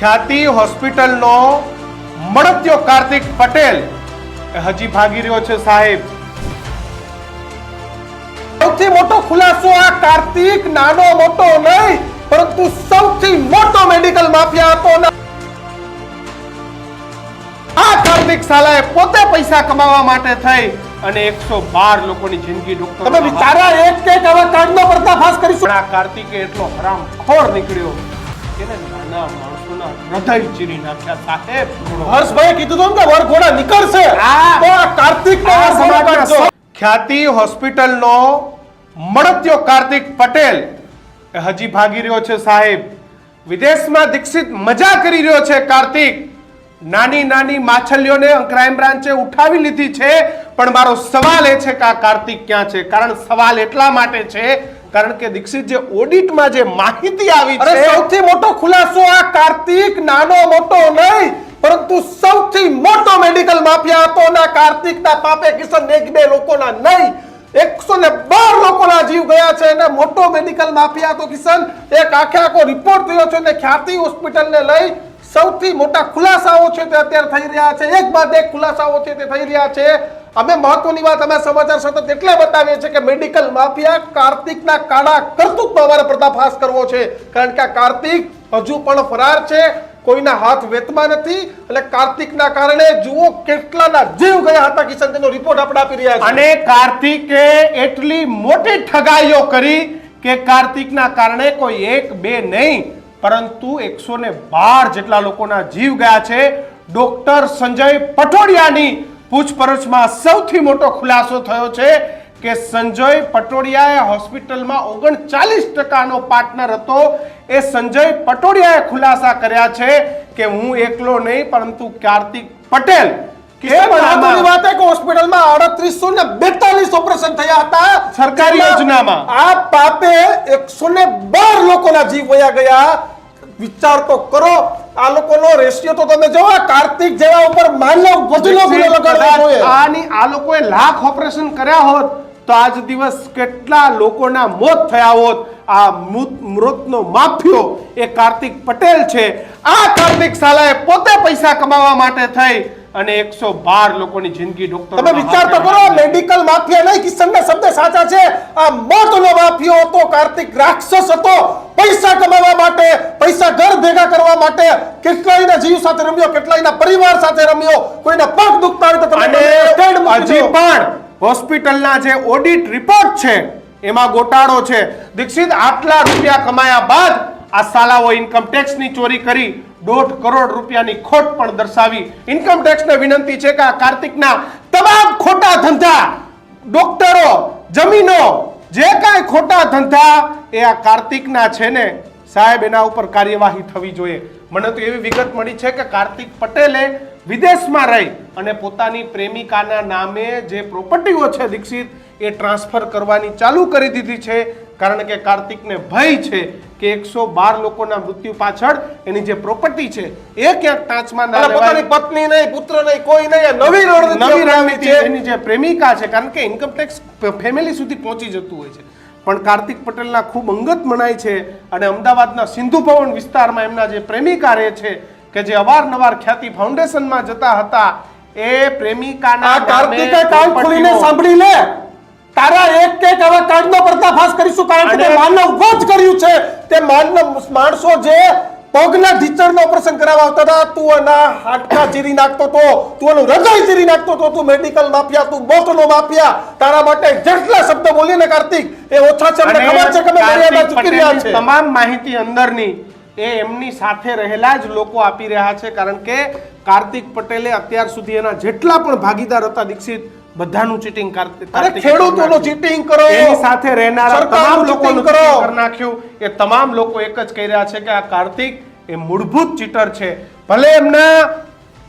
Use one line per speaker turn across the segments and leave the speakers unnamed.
ખ્યાતિ હોસ્પિટલનો મળત્યો કાર્તિક પટેલ. હજી ભાગી રહ્યો છે સાહેબ. સૌથી મોટો ખુલાસો આ કાર્તિક નાનો મોટો નહીં પરંતુ સૌથી મોટો મેડિકલ માફિયા હતો આ કાર્તિક સાલાએ પોતે પૈસા કમાવા માટે થઈ અને એકસો બાર લોકોની જિંદગી ડોક્ટર
તમે વિચારા એક એક આવા કાંડનો પર્દાફાશ કરીશું?
આ કાર્તિકે એટલો હરામ ખોર નીકળ્યો. એને નાના માણસોના હૃદય ચીરી નાખ્યા સાહેબ
હર્ષભાઈ કીધું હતું કે વરઘોડા નીકળશે. તો આ કાર્તિક
આ સમાજના સૌ- ખ્યાતિ હોસ્પિટલનો મળત્યો કાર્તિક પટેલ હજી ભાગી રહ્યો છે સાહેબ. વિદેશમાં દીક્ષિત મજા કરી રહ્યો છે કાર્તિક. નાની નાની માછલીઓને ક્રાઇમ બ્રાન્ચે ઉઠાવી લીધી છે. પણ મારો સવાલ એ છે કે આ કાર્તિક ક્યાં છે? કારણ સવાલ એટલા માટે છે કારણ કે દીક્ષિત જે ઓડિટમાં જે માહિતી આવી છે
સૌથી મોટો ખુલાસો આ કાર્તિક નાનો મોટો નહીં પરંતુ સૌથી મોટો મેડિકલ માફિયા હતો ના કાર્તિકના પાપે કિશન એક બે લોકોના નહીં એકસો ને બાર લોકોના જીવ ગયા છે અને મોટો મેડિકલ માફિયા તો કિશન એક આખે આખો રિપોર્ટ થયો છે ને ખ્યાતિ હોસ્પિટલને લઈ સૌથી મોટા ખુલાસાઓ છે તે અત્યારે થઈ રહ્યા છે. એક બાદ એક ખુલાસાઓ છે તે થઈ રહ્યા છે. અમે મહત્વની વાત અમે સમાચાર સતત એટલે બતાવીએ છીએ કે મેડિકલ માફિયા કાર્તિકના કાળા કરતૂતનો અમારે પર્દાફાશ કરવો છે. કારણ કે આ કાર્તિક હજુ પણ ફરાર છે, કોઈના હાથ વેતમાં નથી એટલે કાર્તિકના કારણે જુઓ કેટલાના જીવ ગયા હતા કિશન, તેનો રિપોર્ટ આપણે આપી રહ્યા છે
અને કાર્તિકે એટલી મોટી ઠગાઈઓ કરી કે કાર્તિકના કારણે કોઈ એક, બે નહીં, પરંતુ એકસો ને બાર જેટલા લોકોના જીવ ગયા છે. ડોક્ટર સંજય પટોડિયાની પૂછપરછમાં સૌથી મોટો ખુલાસો થયો છે કે સંજય પટોડિયાએ હોસ્પિટલમાં ઓગણચાલીસ ટકાનો પાર્ટનર હતો. એ સંજય પટોડિયાએ ખુલાસા કર્યા છે કે હું એકલો નહીં પરંતુ કાર્તિક પટેલ
વાત કે હોસ્પિટલમાં આડત્રીસો ને બેતાલીસ ઓપરેશન થયા હતા.
સરકારી યોજનામાં.
આ પાપે એકસો ને બાર લોકોના જીવ વયા ગયા. વિચાર તો કરો. આ લોકોનો રેશિયો તો તમે જોવો કાર્તિક જેવા ઉપર માનવ વધુનો ગુનો લગાડવો જોઈએ.
આની આ લોકોએ લાખ ઓપરેશન કર્યા હોત તો આજ દિવસ કેટલા લોકોના મોત થયા હોત. આ મૃત- મૃતનો માફિયો એ કાર્તિક પટેલ છે. આ કાર્તિક સાલાએ પોતે પૈસા કમાવા માટે થઈ. અને એકસો બાર લોકોની જિંદગી ડોક્ટર
તમે વિચાર તો કરો મેડિકલ માફિયા નહીં કિશનના શબ્દ સાચા છે. આ મોટનો માફિયો હતો કાર્તિક રાક્ષસ હતો. પૈસા કમાવા માટે પૈસા ઘર ભેગા કરવા માટે કેટલાયના જીવ સાથે રમ્યો કેટલાયના પરિવાર સાથે રમ્યો કોઈના પગ દુખતા હોય તો તમે
હજી પણ હોસ્પિટલના જે ઓડિટ રિપોર્ટ છે એમાં ગોટાળો છે. દીક્ષિત આટલા રૂપિયા કમાયા બાદ આ સાલાઓ ઇન્કમ ટેક્સની ચોરી કરી. દોઢ કરોડ રૂપિયાની ખોટ પણ દર્શાવી. ઇન્કમ ટેક્સને વિનંતી છે કે આ કાર્તિકના તમામ ખોટા ધંધા, ડોક્ટરો, જમીનો, જે કાંઈ ખોટા ધંધા, એ આ કાર્તિકના છે ને સાહેબ એના ઉપર કાર્યવાહી થવી જોઈએ. મને તો એવી વિગત મળી છે કે કાર્તિક પટેલે વિદેશમાં રહી અને પોતાની પ્રેમિકાના નામે જે પ્રોપર્ટીઓ છે દીક્ષિત, એ ટ્રાન્સફર કરવાની ચાલુ કરી દીધી છે. કારણ કે કાર્તિકને ભય છે કે એકસો બાર લોકોના મૃત્યુ પાછળ એની જે પ્રોપર્ટી છે એ ક્યાંક ટાંચમાં ના
પોતાની પત્ની નહીં પુત્ર નહીં કોઈ નહીં નવી
નવી રણનીતિ એની જે પ્રેમિકા છે કારણ કે ઇન્કમ ટેક્સ ફેમિલી સુધી પહોંચી જતું હોય છે. પણ કાર્તિક પટેલના ખૂબ અંગત મનાય છે અને અમદાવાદના સિંધુ ભવન વિસ્તારમાં એમના જે પ્રેમિકા રહે છે કે જે અવારનવાર ખ્યાતિ ફાઉન્ડેશનમાં જતા હતા એ પ્રેમિકાના
કાર્તિકે કાન ખોલીને સાંભળી લે. તારા એક એક આવા કાંડનો પર્દાફાશ કરીશું કારણ કે તે માનવ વધ કર્યું છે. તે માનવ માણસો જે પગના ઢીચણનું ઓપરેશન કરાવવા આવતા હતા તું એના હાડકા ચીરી નાખતો તો તું એનું હૃદય ચીરી નાખતો તો તું મેડિકલ માફિયા તું બોટનો માફિયા તારા માટે જેટલા શબ્દ બોલીને કાર્તિક એ ઓછા છે અમને ખબર છે કે અમે મર્યાદા ચૂકી રહ્યા છે.
તમામ માહિતી અંદરની એ એમની સાથે રહેલા જ લોકો આપી રહ્યા છે કારણ કે કાર્તિક પટેલે અત્યાર સુધી એના જેટલા પણ ભાગીદાર હતા દીક્ષિત બધાનું ચીટિંગ કાર્તિક
ખેડૂતોનું ચીટિંગ કરો.
એની સાથે રહેનારા તમામ લોકોનું
cheating
નાખ્યું. એ તમામ લોકો એક જ કહી રહ્યા છે કે આ કાર્તિક એ મૂળભૂત ચીટર છે. ભલે એમના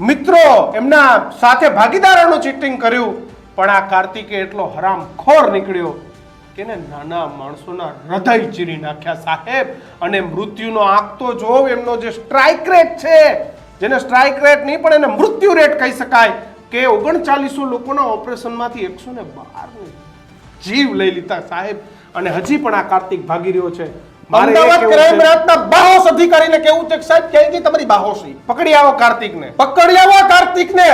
મિત્રો એમના સાથે ભાગીદારોનું ચીટિંગ કર્યું પણ આ કાર્તિકે એટલો હરામ ખોર નીકળ્યો કે ને નાના માણસોના હૃદય ચીરી નાખ્યા સાહેબ. અને મૃત્યુનો આંક તો જોવ એમનો જે સ્ટ્રાઇક રેટ છે જેને સ્ટ્રાઇક રેટ નહીં પણ એને મૃત્યુ રેટ કહી શકાય. કે ઓગણચાલીસો લોકોના ઓપરેશનમાંથી એકસો ને બાર જીવ લઈ લીધા સાહેબ. અને હજી પણ આ કાર્તિક ભાગી રહ્યો છે.
અમદાવાદ ક્રાઇમ બ્રાન્ચના બાહોશ અધિકારીને કેવું છે સાહેબ? ક્યાંય ગઈ તમારી બાહોશી.
પકડી આવો કાર્તિકને.
પકડી આવો કાર્તિકને.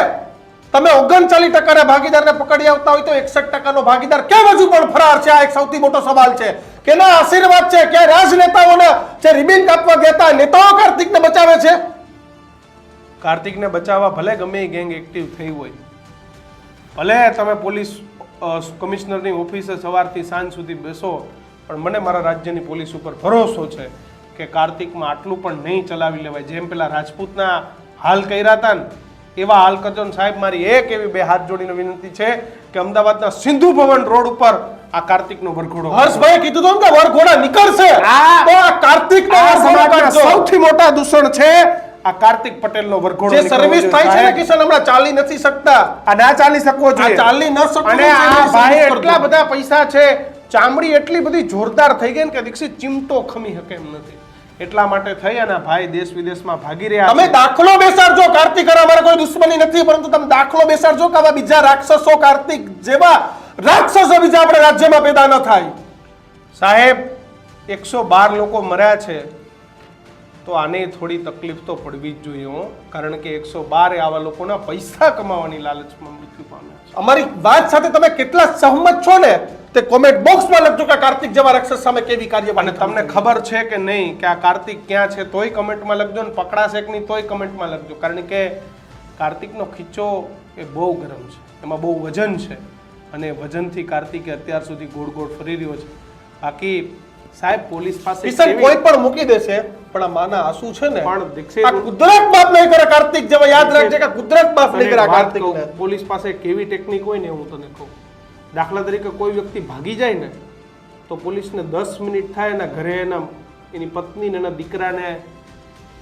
તમે ઓગણચાલીસ ટકાના ભાગીદારને પકડી આવતા હોય તો એકસઠ ટકાનો ભાગીદાર કેમ હજુ પણ ફરાર છે? આ એક સૌથી મોટો સવાલ છે. કેના આશીર્વાદ છે? કે રાજનેતાઓના જે રિબિન કાપવા ગયા નેતાઓ કાર્તિકને બચાવે છે?
કાર્તિકને બચાવવા ભલે ગમે એ ગેંગ એક્ટિવ થઈ હોય. ભલે તમે પોલીસ કમિશનરની ઓફિસે સવારથી સાંજ સુધી બેસો પણ મને મારા રાજ્યની પોલીસ ઉપર ભરોસો છે કે કાર્તિકમાં આટલું પણ નહીં ચલાવી લેવાય. જેમ પેલા રાજપૂતના હાલ કર્યા હતા ને એવા હાલ કરજો સાહેબ મારી એક એવી બે હાથ જોડીને વિનંતી છે કે અમદાવાદના સિંધુ ભવન રોડ ઉપર આ કાર્તિકનો વરઘોડો
હર્ષભાઈ કીધું હતું ને કે વરઘોડા નીકળશે? તો આ કાઢજો.
સૌથી મોટા દૂષણ છે આ કાર્તિક પટેલનો વરઘોડો
જે સર્વિસ થાય છે ને કિશન હમણાં ચાલી નથી શકતા.
આ ના ચાલી શકવો
આ ચાલી ન શકવું
અને આ ભાઈ એટલા બધા પૈસા છે ચામડી એટલી બધી જોરદાર થઈ ગઈ ને કે દીક્ષિત ચીમટો ખમી શકે એમ નથી. એટલા માટે થઈ અને ભાઈ દેશ વિદેશમાં ભાગી રહ્યા
તમે
છે.
દાખલો બેસાડજો. કાર્તિક અમારે કોઈ દુશ્મની નથી પરંતુ તમે દાખલો બેસાડજો કે આવા બીજા રાક્ષસો કાર્તિક જેવા રાક્ષસો બીજા આપણે રાજ્યમાં પેદા ન થાય.
સાહેબ એકસો બાર લોકો મર્યા છે. તો આને થોડી તકલીફ તો પડવી જ જોઈએ હો. કારણ કે એકસો બાર આવા લોકોના પૈસા કમાવાની લાલચમાં મૃત્યુ પામ્યા છે.
અમારી વાત સાથે તમે કેટલા સહમત છો ને? તે કોમેન્ટ બોક્સમાં લખજો કે કાર્તિક જેવા રાક્ષસ સામે કેવી કાર્યવાહી
તમને ખબર છે કે નહીં કે આ કાર્તિક ક્યાં છે તોય કમેન્ટમાં લખજો ને પકડાશે કે નહીં તોય કમેન્ટમાં લખજો. કારણ કે કાર્તિકનો ખીચો એ બહુ ગરમ છે. એમાં બહુ વજન છે. અને વજનથી કાર્તિકે અત્યાર સુધી ગોળ ગોળ ફરી રહ્યો છે. બાકી સાહેબ પોલીસ પાસે
કિશન કોઈ પણ મૂકી દેશે પણ આ માના આંસુ છે ને
પણ દીક્ષિત-
આ કુદરત બાપ નહીં કરે કાર્તિક જેવા યાદ રાખજે કે કુદરત બાપ નહીં કરે કાર્તિકને.
પોલીસ પાસે કેવી ટેકનિક હોય ને હું તને કહું. દાખલા તરીકે કોઈ વ્યક્તિ ભાગી જાય ને તો પોલીસને દસ મિનિટ થાય એના ઘરે એના એની પત્ની ને એના દીકરાને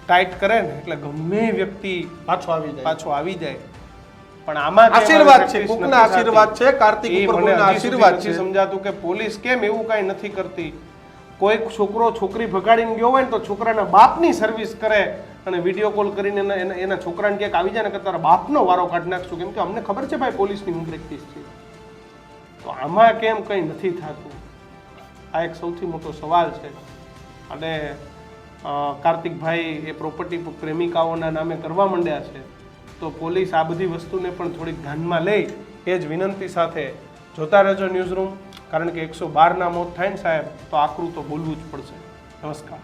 ટાઈટ કરે ને એટલે ગમે વ્યક્તિ
પાછો આવી જાય.
પાછો આવી જાય. પણ આમાં
આશીર્વાદ છે,
practice
આશીર્વાદ છે, કાર્તિક ઉપર કોકના આશીર્વાદ છે.
સમજાતું કે પોલીસ કેમ એવું કાંઈ નથી કરતી. કોઈ છોકરો છોકરી ભગાડીને ગયો હોય ને તો છોકરાના બાપની સર્વિસ કરે અને વીડિયો કોલ કરીને એના એના- છોકરાને ક્યાંક આવી જાય ને કે તારા બાપનો વારો કાઢી નાખશું. કેમ કે અમને ખબર છે ભાઈ પોલીસની હું પ્રેક્ટિસ છે. તો આમાં કેમ કંઈ નથી થતું? આ એક સૌથી મોટો સવાલ છે. અને કાર્તિકભાઈ એ પ્રોપર્ટી પ્રેમિકાઓના નામે કરવા માંડ્યા છે. તો પોલીસ આ બધી વસ્તુને પણ થોડીક ધ્યાનમાં લઈ એ જ વિનંતી સાથે જોતા રહેજો ન્યૂઝ રૂમ કારણ કે એકસો બારના મોત થાય ને સાહેબ, તો આકરું તો બોલવું જ પડશે. નમસ્કાર.